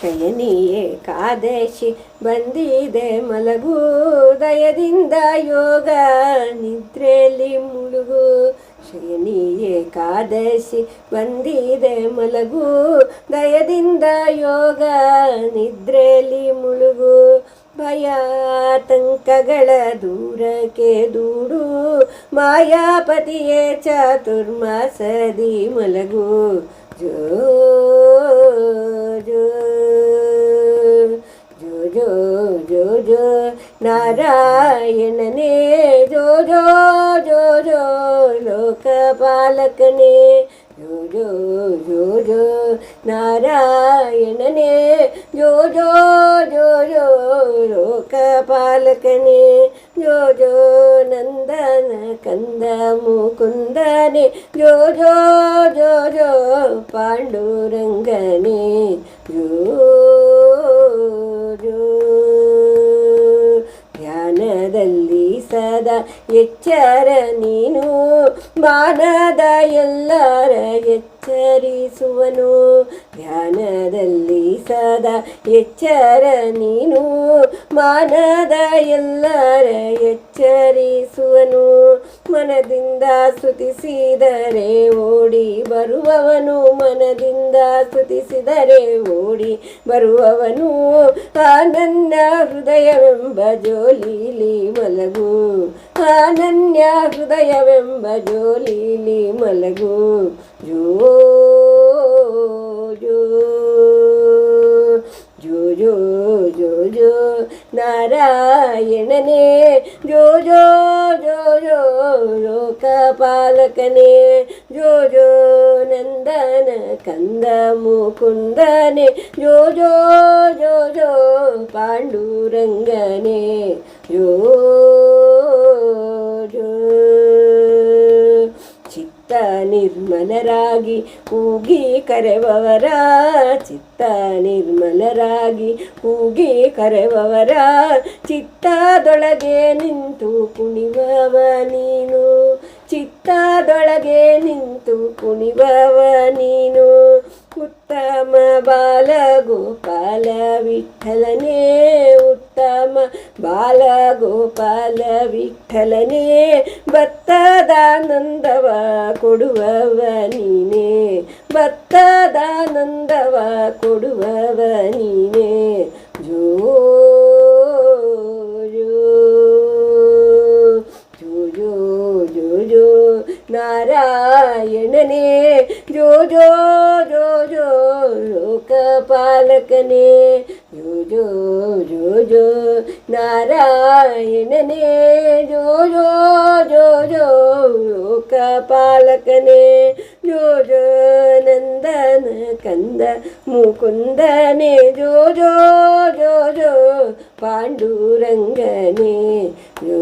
ಶಯನಿಯೇ ಕಾದೇಶಿ ಬಂದಿದೆ ಮಲಗು ದಯದಿಂದ ಯೋಗ ನಿದ್ರೆಯಲ್ಲಿ ಮುಳುಗು. ಶಯನಿಯೇ ಕಾದೇಶಿ ಬಂದಿದೆ ಮಲಗು ದಯದಿಂದ ಯೋಗ ನಿದ್ರೆಯಲ್ಲಿ ಮುಳುಗು. ಭಯ ತಂಕಗಳ ದೂರಕ್ಕೆ ದೂಡು ಮಾಯಾಪತಿಯೇ ಚಾತುರ್ಮಾಸದಿ ಮಲಗು. ಜೋ നാരായണനെ ജോ ജോ ജോ ജോ ലോകപാലകനെ ജോ ജോ ജോ ജോ നാരായണനെ ജോ ജോ ജോ ജോ ലോകപാലകനെ ജോ ജോ നന്ദന കന്ദ മുകുന്ദനെ ജോ ജോ ജോ ജോ പാണ്ഡുരംഗനെ ജോ ಎಚ್ಚರ ನೀನು. ಮಾನದ ಎಲ್ಲರ ಎಚ್ಚರಿಸುವನು. ಧ್ಯಾನದಲ್ಲಿ ಸದಾ ಎಚ್ಚರ ನೀನು. ಮಾನದ ಎಲ್ಲರ ಎಚ್ಚರಿಸುವನು. ಮನದಿಂದ ಸ್ತುತಿಸಿದರೆ ಓಡಿ ಬರುವವನು. ಮನದಿಂದ ಸ್ತುತಿಸಿದರೆ ಓಡಿ ಬರುವವನು. ಅನನ್ಯ ಹೃದಯವೆಂಬ ಜೋಲಿಲಿ ಮಲಗು. ಅನನ್ಯ ಹೃದಯವೆಂಬ ಜೋಲೀಲಿ ಮಲಗು ಜೋ ಜೋ ಜೋ ಜೋ ಜೋ ಜೋ ನಾರಾಯಣನೇ ಜೋ ಜೋ ಜೋ ಜೋ ಲೋಕಪಾಲಕನೇ ಜೋ ಜೋ ನಂದನ ಕಂದ ಮುಕುಂದನೆ ಜೋ ಜೋ ಜೋ ಜೋ ಪಾಂಡುರಂಗನೇ ಜೋ ನಿರ್ಮಲರಾಗಿ ಕೂಗಿ ಕರೆವವರ ಚಿತ್ತ ನಿರ್ಮಲರಾಗಿ ಕೂಗಿ ಕರೆವವರ ಚಿತ್ತದೊಳಗೆ ನಿಂತು ಕುಣಿವವ ನೀನು. ಚಿತ್ತದೊಳಗೆ ನಿಂತು ಕುಣಿವವ ನೀನು. ಉತ್ತಮ ಬಾಲ ಗೋಪಾಲ ವಿಠಲನೇ ಉತ್ತಮ ಬಾಲ ಗೋಪಾಲ ವಿಠಲನೇ ಭತ್ತದಾನಂದವ ಕೊಡುವವ ನೀನೇ ಭತ್ತದಾನಂದವ ಕೊಡುವವ ನೀನೇ ಜೋ ಜೋ ಜೋ ಜೋ ಜೋ ಜೋ ನಾರಾಯಣನೇ ജോ ജോ ജോ നാരായണനെ ജോ ജോ ജോ ജോ ലോകപാലകനെ ജോ ജോ നന്ദന കന്ദ മുകുന്ദനെ ജോ ജോ ജോ ജോ പാണ്ഡുരംഗനെ ജോ